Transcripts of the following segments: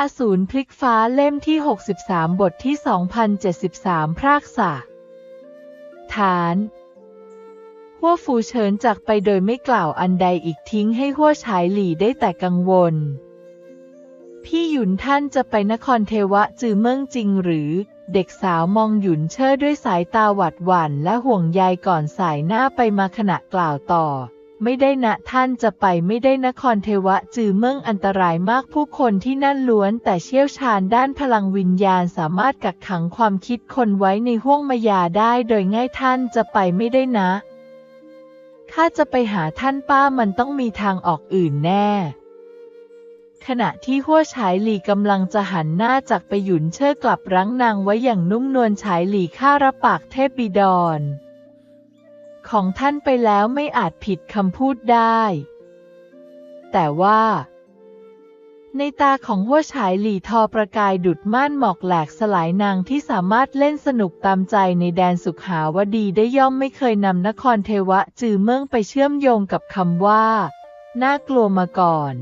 อสูรพลิกฟ้าเล่มที่ 63 บทที่ 2073 พรากษาฐานหัวฟูเฉินจากไปโดยไม่กล่าวอันใดอีกทิ้งให้หัวฉายหลี่ได้แต่กังวล พี่หยุนท่านจะไปนครเทวะจือเมืองจริงหรือ เด็กสาวมองหยุนเชิดด้วยสายตาหวาดหวั่นและห่วงใยก่อนสายหน้าไปมาขณะกล่าวต่อ ไม่ได้นะท่านจะไปไม่ได้นครเทวะจือเมืองอันตรายมากผู้คนที่นั่นล้วน แต่เชี่ยวชาญด้านพลังวิญญาณสามารถกักขังความคิดคนไว้ในห้วงมายาได้โดยง่ายท่านจะไปไม่ได้นะข้าจะไปหาท่านป้ามันต้องมีทางออกอื่นแน่ขณะที่หัวฉายหลีกำลังจะหันหน้าจากไปหยุนเชิดกลับรั้งนางไว้อย่างนุ่มนวลฉายหลีข้ารับปากเทพบิดร ของท่านไปแล้วไม่อาจผิดคำพูดได้ แต่ว่า ในตาของหัวฉายหลี่ทอประกายดุดม่านหมอกแหลกสลายนางที่สามารถเล่นสนุกตามใจในแดนสุขหาวดีได้ย่อมไม่เคยนำนครเทวะจือเมืองไปเชื่อมโยงกับคำว่า น่ากลัวมาก่อน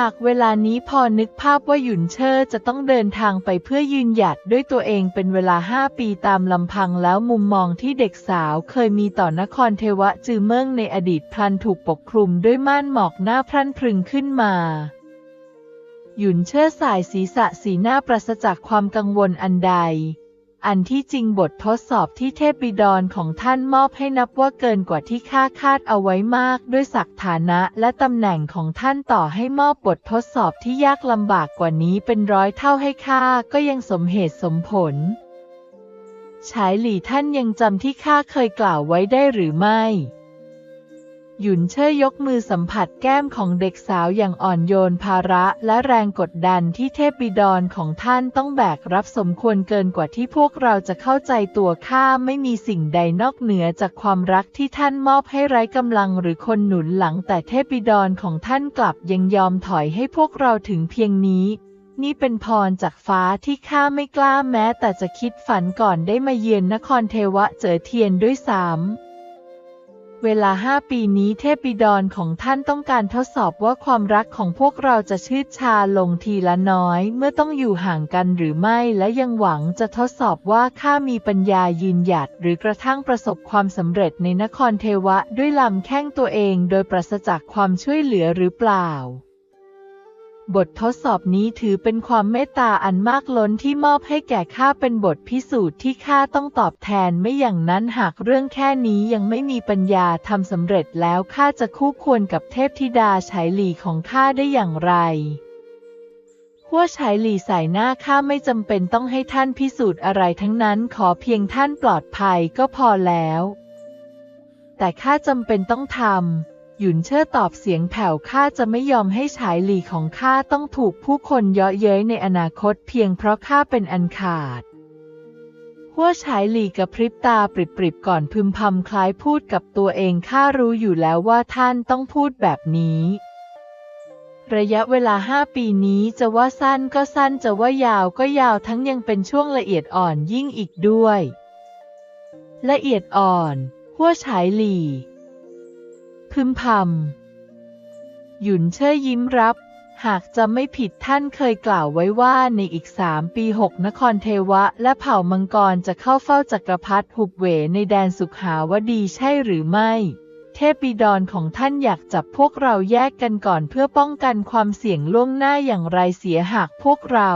หากเวลานี้พอนึกภาพว่าหยุนเชอร์จะต้องเดินทางไปเพื่อยืนหยัดด้วยตัวเองเป็นเวลาห้าปีตามลำพังแล้วมุมมองที่เด็กสาวเคยมีต่อนครเทวะจือเมืองในอดีตพลันถูกปกคลุมด้วยม่านหมอกหน้าพรั่นพรึงขึ้นมา หยุนเชิดสายศีรษะสีหน้าปราศจากความกังวลอันใด อันที่จริงบททดสอบที่เทพบิดรของท่านมอบให้นับว่าเกินกว่าที่ข้าคาดเอาไว้มาก ด้วยศักฐานะและตำแหน่งของท่านต่อให้มอบบททดสอบที่ยากลำบากกว่านี้เป็นร้อยเท่าให้ข้าก็ยังสมเหตุสมผลฉายหลี่ท่านยังจำที่ข้าเคยกล่าวไว้ได้หรือไม่ หยุนเช่ยยกมือสัมผัสแก้มของเด็กสาวอย่างอ่อนโยนภาระและแรงกดดันที่เทพบิดรของท่านต้องแบกรับสมควรเกินกว่าที่พวกเราจะเข้าใจตัวข้าไม่มีสิ่งใดนอกเหนือจากความรักที่ท่านมอบให้ไร้กำลังหรือคนหนุนหลังแต่เทพบิดรของท่านกลับยังยอมถอยให้พวกเราถึงเพียงนี้นี่เป็นพรจากฟ้าที่ข้าไม่กล้าแม้แต่จะคิดฝันก่อนได้มาเยือนนครเทวะเจอเทียนด้วยซ้ำ เวลาห้าปีนี้เทพบิดรของท่านต้องการทดสอบว่าความรักของพวกเราจะชืดชาลงทีละน้อย เมื่อต้องอยู่ห่างกันหรือไม่และยังหวังจะทดสอบว่าข้ามีปัญญายืนหยัด หรือกระทั่งประสบความสำเร็จในนครเทวะด้วยลำแข้งตัวเองโดยปราศจากความช่วยเหลือหรือเปล่า บททดสอบนี้ถือเป็นความเมตตาอันมากล้นที่มอบให้แก่ข้าเป็นบทพิสูจน์ที่ข้าต้องตอบแทนไม่อย่างนั้นหากเรื่องแค่นี้ยังไม่มีปัญญาทำสำเร็จแล้วข้าจะคู่ควรกับเทพธิดาฉายหลีของข้าได้อย่างไรหัวฉายหลีสายหน้าข้าไม่จำเป็นต้องให้ท่านพิสูจน์อะไรทั้งนั้นขอเพียงท่านปลอดภัยก็พอแล้ว แต่ข้าจำเป็นต้องทำ หยุนเชิดตอบเสียงแผ่วข้าจะไม่ยอมให้ฉายหลีของข้าต้องถูกผู้คนเยาะเย้ยในอนาคตเพียงเพราะข้าเป็นอันขาดหัวฉายหลีกระพริบตาปริบๆก่อนพึมพำคล้ายพูดกับตัวเองข้ารู้อยู่แล้วว่าท่านต้องพูดแบบนี้ ระยะเวลาห้าปีนี้จะว่าสั้นก็สั้นจะว่ายาวก็ยาวทั้งยังเป็นช่วงละเอียดอ่อนยิ่งอีกด้วย ละเอียดอ่อนหัวฉายหลี พึมพำ หยุนเช่ยยิ้มรับ หากจะไม่ผิดท่านเคยกล่าวไว้ว่าในอีกสามปีหกนครเทวะ และเผ่ามังกรจะเข้าเฝ้าจักรพรรดิหุบเหวในแดนสุขหาวดีใช่หรือไม่ เทพบิดรของท่านอยากจับพวกเราแยกกันก่อนเพื่อป้องกันความเสี่ยงล่วงหน้าอย่างไรเสียหากพวกเรา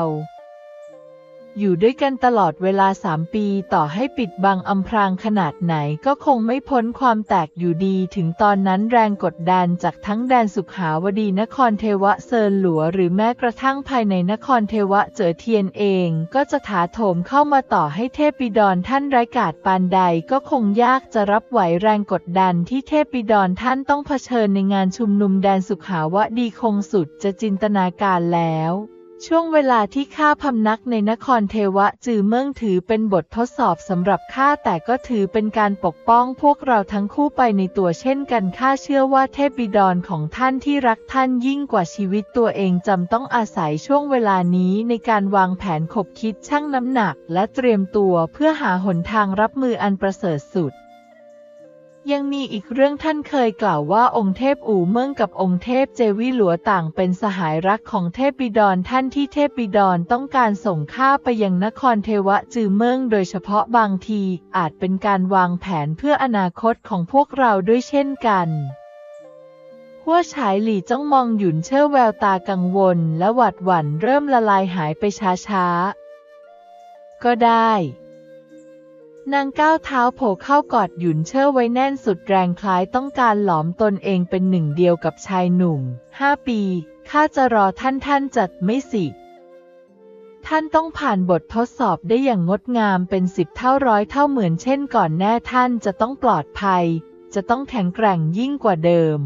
อยู่ด้วยกันตลอดเวลาสามปีต่อให้ปิดบังอำพรางขนาดไหนก็คงไม่พ้นความแตกอยู่ดี ถึงตอนนั้นแรงกดดันจากทั้งแดนสุขหาวดีนครเทวะเซินหลัว หรือแม้กระทั่งภายในนครเทวะเจอเทียนเอง ก็จะถาโถมเข้ามาต่อให้เทพบิดรท่านไร้กาจปานใดก็คงยากจะรับไหวแรงกดดันที่เทพบิดรท่านต้องเผชิญในงานชุมนุมแดนสุขหาวดีคงสุดจะจินตนาการแล้ว ช่วงเวลาที่ข้าพำนักในนครเทวะจือเมืองถือเป็นบททดสอบสำหรับข้าแต่ก็ถือเป็นการปกป้องพวกเราทั้งคู่ไปในตัวเช่นกันข้าเชื่อว่าเทพบิดรของท่านที่รักท่านยิ่งกว่าชีวิตตัวเองจำต้องอาศัยช่วงเวลานี้ในการวางแผนขบคิดชั่งน้ำหนัก และเตรียมตัวเพื่อหาหนทางรับมืออันประเสริฐสุด ยังมีอีกเรื่องท่านเคยกล่าวว่าองค์เทพอู่เมืองกับองค์เทพเจวิหลัวต่างเป็นสหายรักของเทพบิดรท่านที่เทพบิดรต้องการส่งข้าไปยังนครเทวะจือเมืองโดยเฉพาะบางทีอาจเป็นการวางแผนเพื่ออนาคตของพวกเราด้วยเช่นกันหัวฉายหลี่จ้องมองหยุนเชื่อแววตากังวลและหวาดหวั่นเริ่มละลายหายไปช้าๆ ก็ได้ นางก้าวเท้าโผล่เข้ากอดหยุนเชิ่อไว้แน่นสุดแรงคล้ายต้องการหลอมตนเองเป็นหนึ่งเดียวกับชายหนุ่มห้าปีข้าจะรอท่านท่านจัดไม่สิ ท่านต้องผ่านบททดสอบได้อย่างงดงามเป็นสิบเท่าร้อยเท่าเหมือนเช่นก่อนแน่ท่านจะต้องปลอดภัย จะต้องแข็งแกร่งยิ่งกว่าเดิม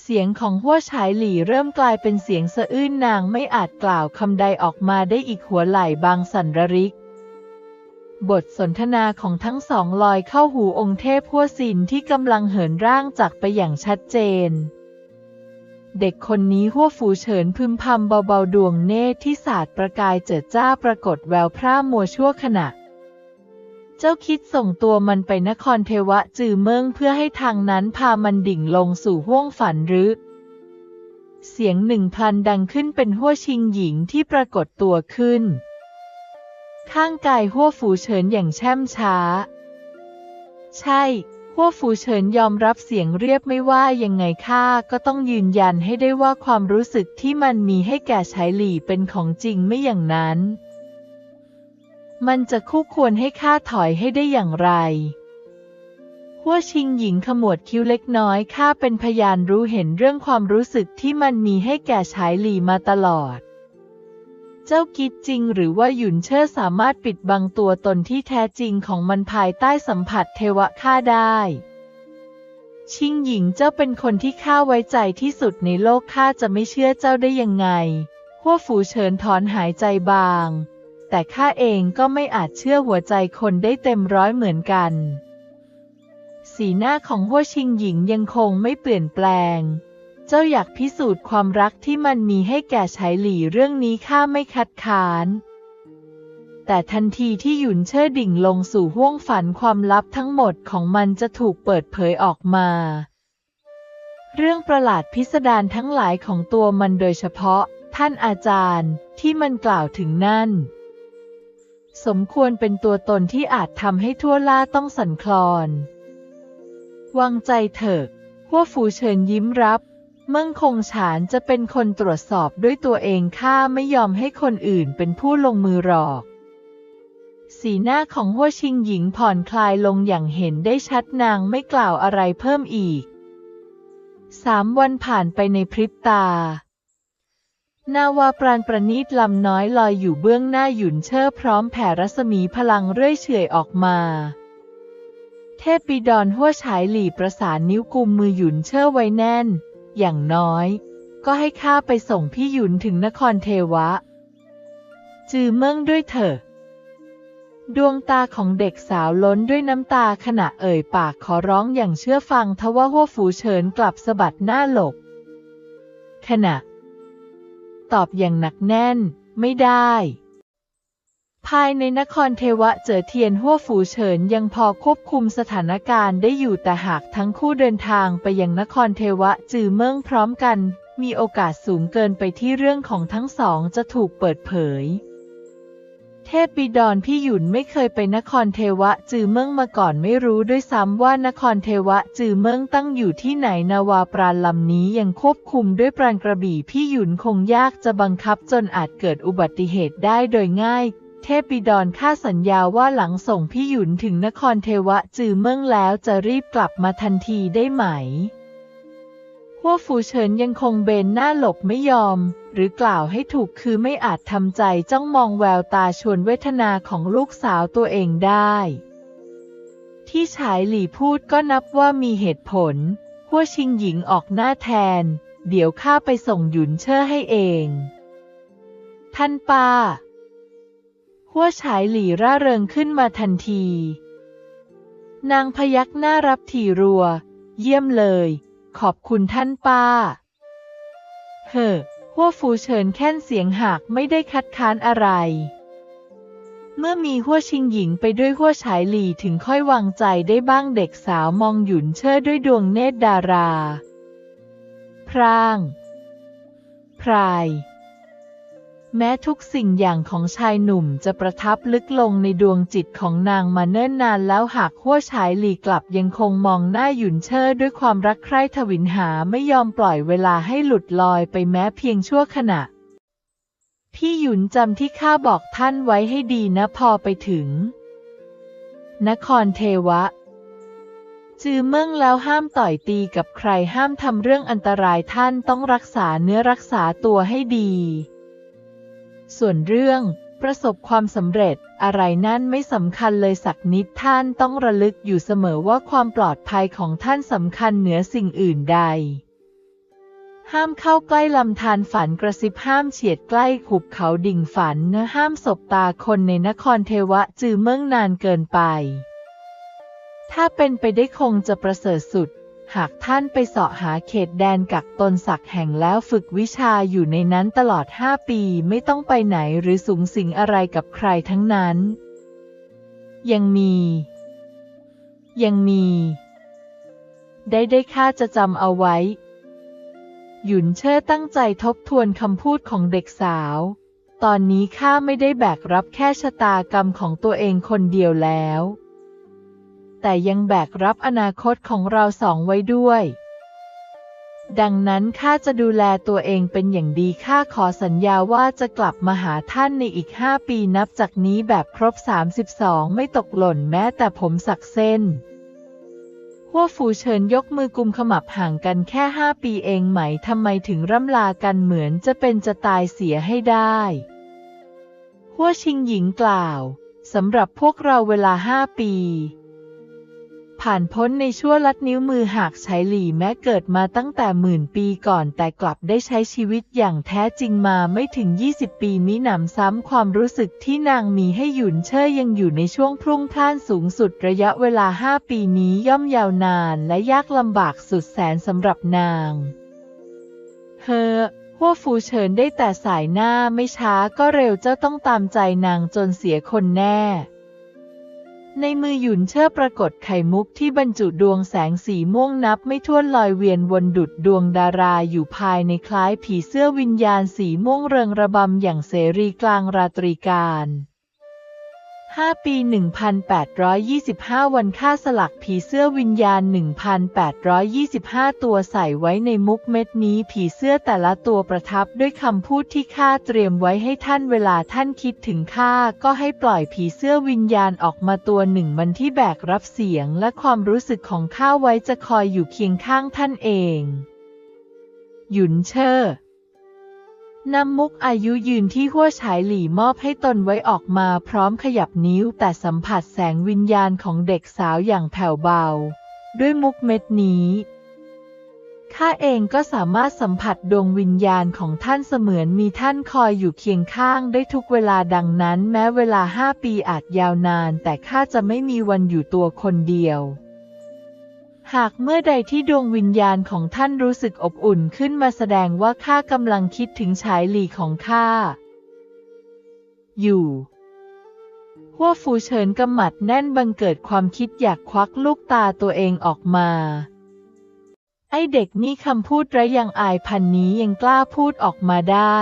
เสียงของหัวฉายหลี่เริ่มกลายเป็นเสียงสะอื้นนางไม่อาจกล่าวคำใดออกมาได้อีกหัวไหล่บางสันระริก บทสนทนาของทั้งสองลอยเข้าหูองค์เทพพัวสินที่กำลังเหินร่างจากไปอย่างชัดเจน เด็กคนนี้หัวฝูเฉินพึมพำเบาๆดวงเนตรที่สาดประกายเจิดจ้าปรากฏแววพร่ามัวชั่วขณะ เจ้าคิดส่งตัวมันไปนครเทวะจือเมืองเพื่อให้ทางนั้นพามันดิ่งลงสู่ห้วงฝันหรือ เสียงหนึ่งพลันดังขึ้นเป็นหัวชิงหญิงที่ปรากฏตัวขึ้น ข้างกายหัวฝูเฉินอย่างแช่มช้า ใช่หัวฝูเฉินยอมรับเสียงเรียบไม่ว่ายังไงข้าก็ต้องยืนยันให้ได้ว่าความรู้สึกที่มันมีให้แก่ชายหลี่เป็นของจริงไม่อย่างนั้น มันจะคู่ควรให้ข้าถอยให้ได้อย่างไรหัวชิงหญิงขมวดคิ้วเล็กน้อยข้าเป็นพยานรู้เห็นเรื่องความรู้สึกที่มันมีให้แก่ชายหลี่มาตลอด จ้าคิดจริง หรือว่าหยุนเชิดสามารถปิดบังตัวตนที่แท้จริงของมันภายใต้สัมผัสเทวะข้าได้ ชิงหญิงเจ้าเป็นคนที่ข้าไว้ใจที่สุดในโลกข้าจะไม่เชื่อเจ้าได้ยังไงหัวฝูเฉินถอนหายใจบาง แต่ข้าเองก็ไม่อาจเชื่อหัวใจคนได้เต็มร้อยเหมือนกัน สีหน้าของหัวชิงหญิงยังคงไม่เปลี่ยนแปลง จ้าอยากพิสูจน์ความรักที่มันมีให้แก่ชายหลี่เรื่องนี้ข้าไม่คัดค้าน แต่ทันทีที่หยุนเชิดดิ่งลงสู่ห้วงฝันความลับทั้งหมดของมันจะถูกเปิดเผยออกมา เรื่องประหลาดพิสดารทั้งหลายของตัวมันโดยเฉพาะ ท่านอาจารย์ที่มันกล่าวถึงนั่น สมควรเป็นตัวตนที่อาจทำให้ทั่วล่าต้องสั่นคลอน วางใจเถิดหัวฝูเฉินยิ้มรับ มืองคงฉานจะเป็นคนตรวจสอบด้วยตัวเองข้าไม่ยอมให้คนอื่นเป็นผู้ลงมือหรอก สีหน้าของหัวชิงหญิงผ่อนคลายลงอย่างเห็นได้ชัดนางไม่กล่าวอะไรเพิ่มอีก สามวันผ่านไปในพริบตานาวาปราณประณีตลำน้อยลอยอยู่เบื้องหน้าหยุนเชิดพร้อมแผ่รัศมีพลังเรื่อยเฉยออกมา เทพปีดอนหัวฉายหลีประสานนิ้วกุมมือหยุนเชิดไว้แน่น อย่างน้อย ก็ให้ข้าไปส่งพี่หยุนถึงนครเทวะ จือเมิ่งด้วยเถอะ ดวงตาของเด็กสาวล้นด้วยน้ำตาขณะเอ่ยปากขอร้องอย่างเชื่อฟังทว่าหัวฝูเฉินกลับสะบัดหน้าหลบ ขณะ ตอบอย่างหนักแน่น ไม่ได้ ภายในนครเทวะเจอเทียนหัวฝูเฉินยังพอควบคุมสถานการณ์ได้อยู่แต่หากทั้งคู่เดินทางไปยังนครเทวะจือเมืองพร้อมกัน มีโอกาสสูงเกินไปที่เรื่องของทั้งสองจะถูกเปิดเผย เทพบิดอนพี่หยุนไม่เคยไปนครเทวะจือเมืองมาก่อนไม่รู้ด้วยซ้ำว่านครเทวะจือเมืองตั้งอยู่ที่ไหนนาวาปราณลำนี้ยังควบคุมด้วยปราณกระบี่พี่หยุนคงยากจะบังคับจนอาจเกิดอุบัติเหตุได้โดยง่าย เทพบิดรข้าสัญญาว่าหลังส่งพี่หยุนถึงนครเทวะจือเมืองแล้วจะรีบกลับมาทันทีได้ไหมหัวฟูเฉินยังคงเบนหน้าหลบไม่ยอม หรือกล่าวให้ถูกคือไม่อาจทำใจจ้องมองแววตาชวนเวทนาของลูกสาวตัวเองได้ ที่ฉายหลี่พูดก็นับว่ามีเหตุผลหัวชิงหญิงออกหน้าแทน เดี๋ยวข้าไปส่งหยุนเชอให้เอง ท่านป้า หัวฉายหลี่ร่าเริงขึ้นมาทันที นางพยักหน้ารับทีรัว เยี่ยมเลย ขอบคุณท่านป้า เฮ้อหัวฟูเฉินแค่นเสียงหากไม่ได้คัดค้านอะไร เมื่อมีหัวชิงหญิงไปด้วยหัวฉายหลี่ถึงค่อยวางใจได้บ้างเด็กสาวมองหยุนเชิดด้วยดวงเนตรดารา พร่าง พราย แม้ทุกสิ่งอย่างของชายหนุ่มจะประทับลึกลงในดวงจิตของนางมาเนิ่นนานแล้วหากหัวฉายหลีกลับยังคงมองหน้าหยุนเชิดด้วยความรักใคร่ทวินหาไม่ยอมปล่อยเวลาให้หลุดลอยไปแม้เพียงชั่วขณะ พี่หยุนจำที่ข้าบอกท่านไว้ให้ดีนะพอไปถึง นครเทวะ จือเมิ่งแล้วห้ามต่อยตีกับใครห้ามทำเรื่องอันตรายท่านต้องรักษาเนื้อรักษาตัวให้ดี ส่วนเรื่องประสบความสำเร็จอะไรนั่นไม่สำคัญเลยสักนิดท่านต้องระลึกอยู่เสมอว่าความปลอดภัยของท่านสำคัญเหนือสิ่งอื่นใด ห้ามเข้าใกล้ลำธารฝันกระซิบห้ามเฉียดใกล้ขุบเขาดิ่งฝันนื้อห้ามสบตาคนในนครเทวะจือเมิ่งนานเกินไป ถ้าเป็นไปได้คงจะประเสริฐสุด หากท่านไปเสาะหาเขตแดนกักตนศักแห่งแล้วฝึกวิชาอยู่ในนั้นตลอดห้าปีไม่ต้องไปไหนหรือสูงสิงอะไรกับใครทั้งนั้น ยังมี ยังมี ได้ได้ข้าจะจำเอาไว้ หยุนเชิดตั้งใจทบทวนคำพูดของเด็กสาว ตอนนี้ข้าไม่ได้แบกรับแค่ชะตากรรมของตัวเองคนเดียวแล้ว แต่ยังแบกรับอนาคตของเราสองไว้ด้วย ดังนั้นข้าจะดูแลตัวเองเป็นอย่างดีข้าขอสัญญาว่าจะกลับมาหาท่านในอีกห้าปีนับจากนี้แบบครบ 32 ไม่ตกหล่นแม้แต่ผมสักเส้นหัวฝูเฉินยกมือกุมขมับห่างกันแค่ห้าปีเองไหมทำไมถึงร่ำลากันเหมือนจะเป็นจะตายเสียให้ได้หัวชิงหญิงกล่าว สำหรับพวกเราเวลาห้าปี ผ่านพ้นในชั่วลัดนิ้วมือหากใช้หลี่แม้เกิดมาตั้งแต่หมื่นปีก่อนแต่กลับได้ใช้ชีวิตอย่างแท้จริงมาไม่ถึง 20 ปีมิหนำซ้ำความรู้สึกที่นางมีให้หยุนเช่อยังอยู่ในช่วงพรุ่งพล่านสูงสุดระยะเวลาห้าปีนี้ย่อมยาวนานและยากลำบากสุดแสนสำหรับนางเฮอหัวฟูเฉินได้แต่สายหน้าไม่ช้าก็เร็วเจ้าต้องตามใจนางจนเสียคนแน่ ในมือหยุนเชื่อปรากฏไข่มุกที่บรรจุดวงแสงสีม่วงนับไม่ถ้วนลอยเวียนวนดุดดวงดาราอยู่ภายในคล้ายผีเสื้อวิญญาณสีม่วงเริงระบำอย่างเสรีกลางราตรีการ 5 ปี 1825 วันค่าสลักผีเสื้อวิญญาณ 1825 ตัวใส่ไว้ในมุกเม็ดนี้ ผีเสื้อแต่ละตัวประทับด้วยคำพูดที่ข้าเตรียมไว้ให้ท่านเวลาท่านคิดถึงข้าก็ให้ปล่อยผีเสื้อวิญญาณออกมาตัวหนึ่งมันที่แบกรับเสียงและความรู้สึกของข้าไว้จะคอยอยู่เคียงข้างท่านเอง หยุนเชอร์ นำมุกอายุยืนที่หัวฉายหลี่มอบให้ตนไว้ออกมาพร้อมขยับนิ้วแต่สัมผัสแสงวิญญาณของเด็กสาวอย่างแผ่วเบา ด้วยมุกเม็ดนี้ข้าเองก็สามารถสัมผัสดวงวิญญาณของท่านเสมือนมีท่านคอยอยู่เคียงข้างได้ทุกเวลาดังนั้น แม้เวลาห้าปีอาจยาวนาน แต่ข้าจะไม่มีวันอยู่ตัวคนเดียว หากเมื่อใดที่ดวงวิญญาณของท่านรู้สึกอบอุ่นขึ้นมาแสดงว่าข้ากำลังคิดถึงชายหลีของข้า อยู่หัวฟูเฉินกำหมัดแน่นบังเกิดความคิดอยากควักลูกตาตัวเองออกมา ไอเด็กนี่คำพูดไรยังอายพันนี้ยังกล้าพูดออกมาได้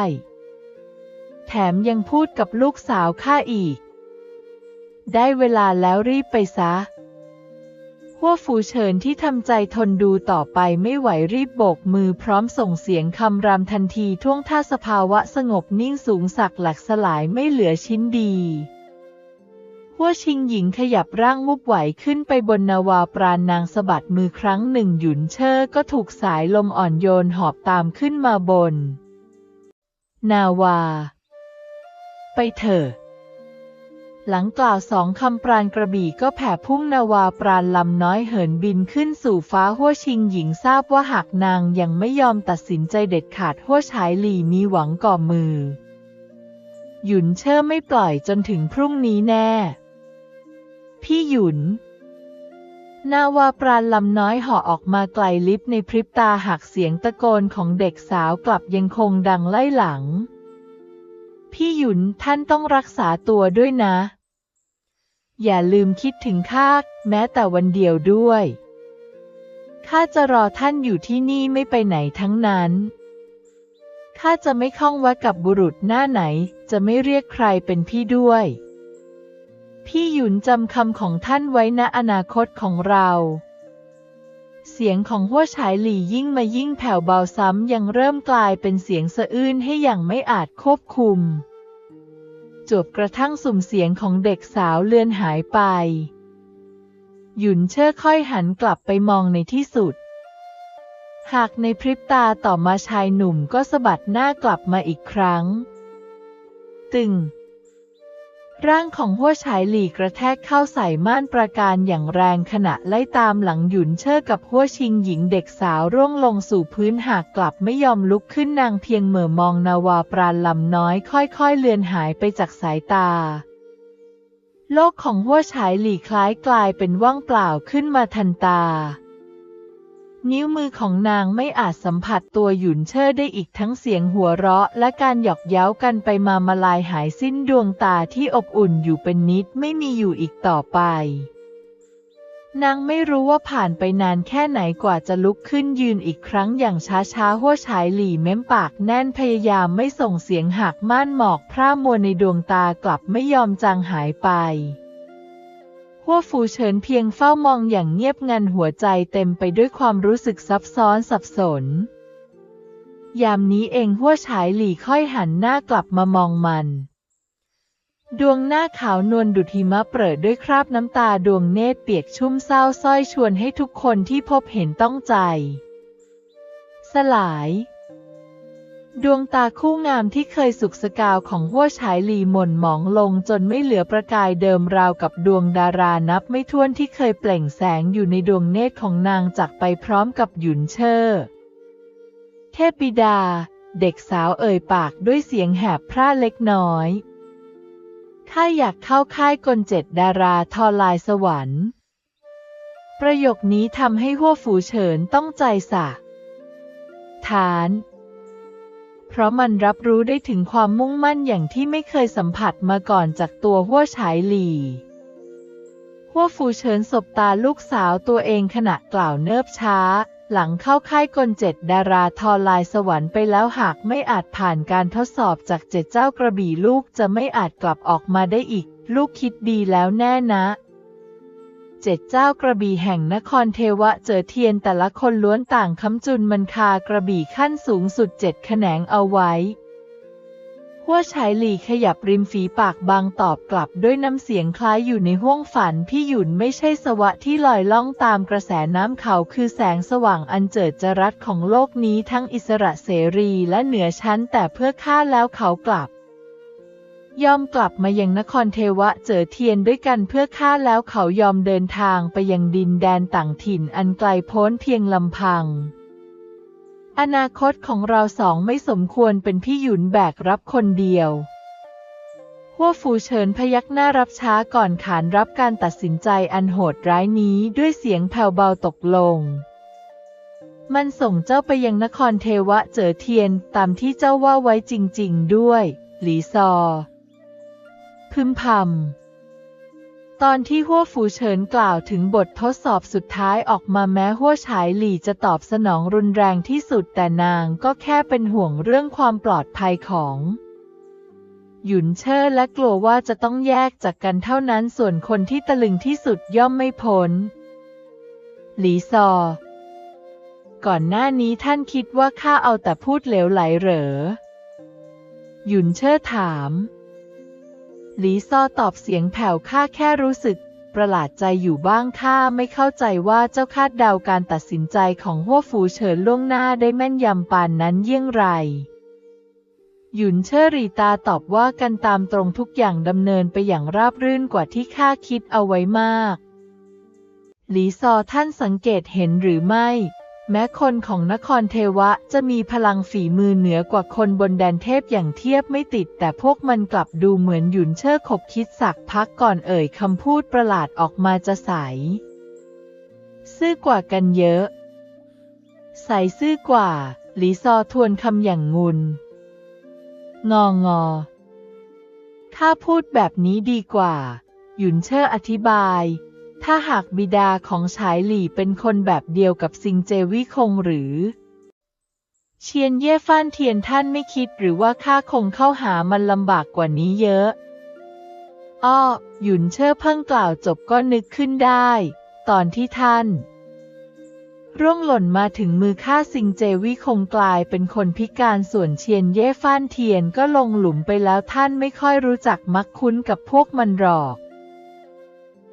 แถมยังพูดกับลูกสาวข้าอีก ได้เวลาแล้วรีบไปซะ หัวฟูเฉินที่ทำใจทนดูต่อไปไม่ไหวรีบโบกมือพร้อมส่งเสียงคำรามทันทีท่วงท่าสภาวะสงบนิ่งสูงสักหลักสลายไม่เหลือชิ้นดีหัวชิงหญิงขยับร่างมุบไหวขึ้นไปบนนาวาปราณนางสะบัดมือครั้งหนึ่งหยุนเชอร์ก็ถูกสายลมอ่อนโยนหอบตามขึ้นมาบน นาวา ไปเถอะ หลังกล่าวสองคำปราณกระบี่ก็แผ่พุ่งนาวาปราณลำน้อยเหินบินขึ้นสู่ฟ้าหัวชิงหญิงทราบว่าหากนางยังไม่ยอมตัดสินใจเด็ดขาดหัวฉายหลีมีหวังก่อมือ หยุนเชอร์ไม่ปล่อยจนถึงพรุ่งนี้แน่ พี่หยุน นาวาปราณลำน้อยห่อออกมาไกลลิฟในพริบตาหักเสียงตะโกนของเด็กสาวกลับยังคงดังไล่หลังพี่หยุนท่านต้องรักษาตัวด้วยนะ อย่าลืมคิดถึงข้าแม้แต่วันเดียวด้วย ข้าจะรอท่านอยู่ที่นี่ไม่ไปไหนทั้งนั้น ข้าจะไม่ข้องแวะกับบุรุษหน้าไหน จะไม่เรียกใครเป็นพี่ด้วย พี่หยุนจำคำของท่านไว้ณอนาคตของเรา เสียงของหัวฉายหลี่ยิ่งมายิ่งแผ่วเบาซ้ำยังเริ่มกลายเป็นเสียงสะอื้นให้อย่างไม่อาจควบคุม จวบกระทั่งสุ่มเสียงของเด็กสาวเลือนหายไป หยุนเชิดค่อยหันกลับไปมองในที่สุด หากในพริบตาต่อมาชายหนุ่มก็สะบัดหน้ากลับมาอีกครั้ง ตึง ร่างของหัวฉายหลีกระแทกเข้าใส่ม่านประการอย่างแรงขณะไล่ตามหลังหยุนเชิดกับหัวชิงหญิงเด็กสาวร่วงลงสู่พื้นหากกลับไม่ยอมลุกขึ้นนางเพียงเหม่อมองนาวาปราณลำน้อยค่อยๆเลือนหายไปจากสายตา โลกของหัวฉายหลีคล้ายกลายเป็นว่างเปล่าขึ้นมาทันตา นิ้วมือของนางไม่อาจสัมผัสตัวหยุนเชิดได้อีกทั้งเสียงหัวเราะ และการหยอกเย้ากันไปมามาลายหายสิ้นดวงตาที่อบอุ่นอยู่เป็นนิดไม่มีอยู่อีกต่อไป นางไม่รู้ว่าผ่านไปนานแค่ไหนกว่าจะลุกขึ้นยืนอีกครั้งอย่างช้าๆหัวฉายหลี่เม้มปากแน่นพยายามไม่ส่งเสียงหักม่านหมอกพร่ามัวในดวงตากลับไม่ยอมจางหายไป หัวฟูเฉินเพียงเฝ้ามองอย่างเงียบงันหัวใจเต็มไปด้วยความรู้สึกซับซ้อนสับสน ยามนี้เองหัวฉายหลี่ค่อยหันหน้ากลับมามองมัน ดวงหน้าขาวนวลดุจหิมะเปิดด้วยคราบน้ำตาดวงเนตรเปียกชุ่มเศร้าส้อยชวนให้ทุกคนที่พบเห็นต้องใจ สลาย ดวงตาคู่งามที่เคยสุกสกาวของหัวฉายหลีหม่นหมองลงจนไม่เหลือประกายเดิมราวกับดวงดารานับไม่ถ้วนที่เคยเปล่งแสงอยู่ในดวงเนตรของนางจากไปพร้อมกับหยุนเชอร์เทพบิดา เด็กสาวเอ่ยปากด้วยเสียงแหบพร่าเล็กน้อย ข้าอยากเข้าค่ายกลเจ็ดดาราทอลายสวรรค์ ประโยคนี้ทำให้หัวฝูเฉินต้องใจสะฐาน เพราะมันรับรู้ได้ถึงความมุ่งมั่นอย่างที่ไม่เคยสัมผัสมาก่อนจากตัวหัวฉายหลีหัวฟูเฉินสบตาลูกสาวตัวเองขณะกล่าวเนิบช้า หลังเข้าค่ายกลเจ็ดดาราทอลายสวรรค์ไปแล้วหากไม่อาจผ่านการทดสอบจากเจ็ดเจ้ากระบี่ลูกจะไม่อาจกลับออกมาได้อีก ลูกคิดดีแล้วแน่นะ เจ็ดเจ้ากระบี่แห่งนครเทวะเจอเทียนแต่ละคนล้วนต่างคำจุนมันคากระบี่ขั้นสูงสุดเจ็ดแขนงเอาไว้หัวชายหลีขยับริมฝีปากบางตอบกลับด้วยน้ำเสียงคล้ายอยู่ในห้วงฝันพี่หยุนไม่ใช่สวะที่ลอยล่องตามกระแสน้ำเขาคือแสงสว่างอันเจิดจรัสของโลกนี้ทั้งอิสระเสรีและเหนือชั้นแต่เพื่อข้าแล้วเขากลับ ยอมกลับมายังนครเทวะเจอเทียนด้วยกันเพื่อฆ่าแล้วเขายอมเดินทางไปยังดินแดนต่างถิ่นอันไกลโพ้นเพียงลำพัง อนาคตของเราสองไม่สมควรเป็นพี่หยุนแบกรับคนเดียวหัวฟูเฉินพยักหน้ารับช้าก่อนขานรับการตัดสินใจอันโหดร้ายนี้ด้วยเสียงแผ่วเบาตกลง มันส่งเจ้าไปยังนครเทวะเจอเทียนตามที่เจ้าว่าไว้จริง ๆ ด้วย หลีซอ พึมพำ ตอนที่หัวฟูเฉินกล่าวถึงบททดสอบสุดท้ายออกมาแม้หัวฉายหลี่จะตอบสนองรุนแรงที่สุดแต่นางก็แค่เป็นห่วงเรื่องความปลอดภัยของหยุนเชอร์และกลัวว่าจะต้องแยกจากกันเท่านั้นส่วนคนที่ตะลึงที่สุดย่อมไม่พ้น หลีซอ ก่อนหน้านี้ท่านคิดว่าข้าเอาแต่พูดเหลวไหลเหรอ หยุนเชอร์ถาม หลีซอตอบเสียงแผ่วข้าแค่รู้สึก ประหลาดใจอยู่บ้างข้าไม่เข้าใจว่าเจ้าคาดเดาการตัดสินใจของหัวฟูเฉินล่วงหน้าได้แม่นยำปานนั้นเยี่ยงไรหยุนเชอรีตาตอบว่ากันตามตรงทุกอย่างดำเนินไปอย่างราบรื่นกว่าที่ข้าคิดเอาไว้มาก หลีซอท่านสังเกตเห็นหรือไม่ แม้คนของนครเทวะจะมีพลังฝีมือเหนือกว่าคนบนแดนเทพอย่างเทียบไม่ติด แต่พวกมันกลับดูเหมือนหยุนเชิดขบคิดสักพักก่อนเอ่ยคำพูดประหลาดออกมาจะใส ซื่อกว่ากันเยอะ ใสซื่อกว่า หลีซอทวนคำอย่างงุน งองอข้าพูดแบบนี้ดีกว่า หยุนเชอร์อธิบาย ถ้าหากบิดาของฉายหลี่เป็นคนแบบเดียวกับซิงเจวิคงหรือ เชียนเย่ฟ้านเทียนท่านไม่คิดหรือว่าข้าคงเข้าหามันลำบากกว่านี้เยอะ อ้อ หยุนเชอร์เพิ่งกล่าวจบก็นึกขึ้นได้ ตอนที่ท่าน ร่วงหล่นมาถึงมือข้าซิงเจวิคงกลายเป็นคนพิการส่วนเชียนเย่ฟ้านเทียนก็ลงหลุมไปแล้วท่านไม่ค่อยรู้จักมักคุ้นกับพวกมันหรอก